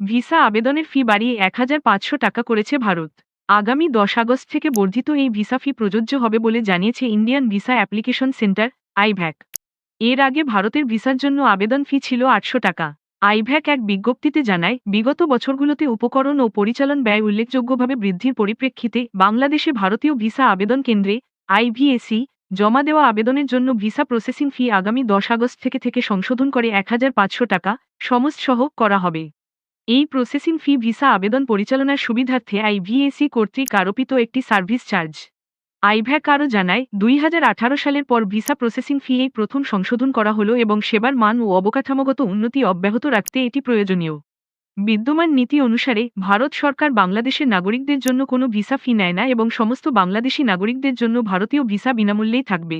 Visa আবেদনের ফি বাড়িয়ে এক হাজার পাঁচশো টাকা করেছে ভারত। আগামী দশ আগস্ট থেকে বর্ধিত এই ভিসা ফি প্রযোজ্য হবে বলে জানিয়েছে Indian visa application centre, IVAC. এর আগে ভারতের ভিসার জন্য আবেদন ফি ছিল আটশো টাকা। আইভ্যাক এক বিজ্ঞপ্তিতে জানায়, বিগত বছরগুলোতে উপকরণ ও পরিচালন ব্যয় উল্লেখযোগ্যভাবে বৃদ্ধির পরিপ্রেক্ষিতে বাংলাদেশে ভারতীয় ভিসা আবেদন কেন্দ্রে, আইভিএসি, জমা দেওয়া আবেদনের জন্য ভিসা প্রসেসিং ফি আগামী দশ আগস্ট থেকে থেকে সংশোধন করে এক হাজার পাঁচশো টাকা, সমস্তসহ করা হবে। এই প্রসেসিং ফি ভিসা আবেদন পরিচালনার সুবিধার্থে আইভিএসি কর্তৃক আরোপিত একটি সার্ভিস চার্জ আইভ্যাক আরও জানায়, দুই হাজার আঠারো সালের পর ভিসা প্রসেসিং ফি এই প্রথম সংশোধন করা হলো এবং সেবার মান ও অবকাঠামোগত উন্নতি অব্যাহত রাখতে এটি প্রয়োজনীয়। বিদ্যমান নীতি অনুসারে, ভারত সরকার বাংলাদেশের নাগরিকদের জন্য কোনো ভিসা ফি নেয় না এবং সমস্ত বাংলাদেশি নাগরিকদের জন্য ভারতীয় ভিসা বিনামূল্যেই থাকবে।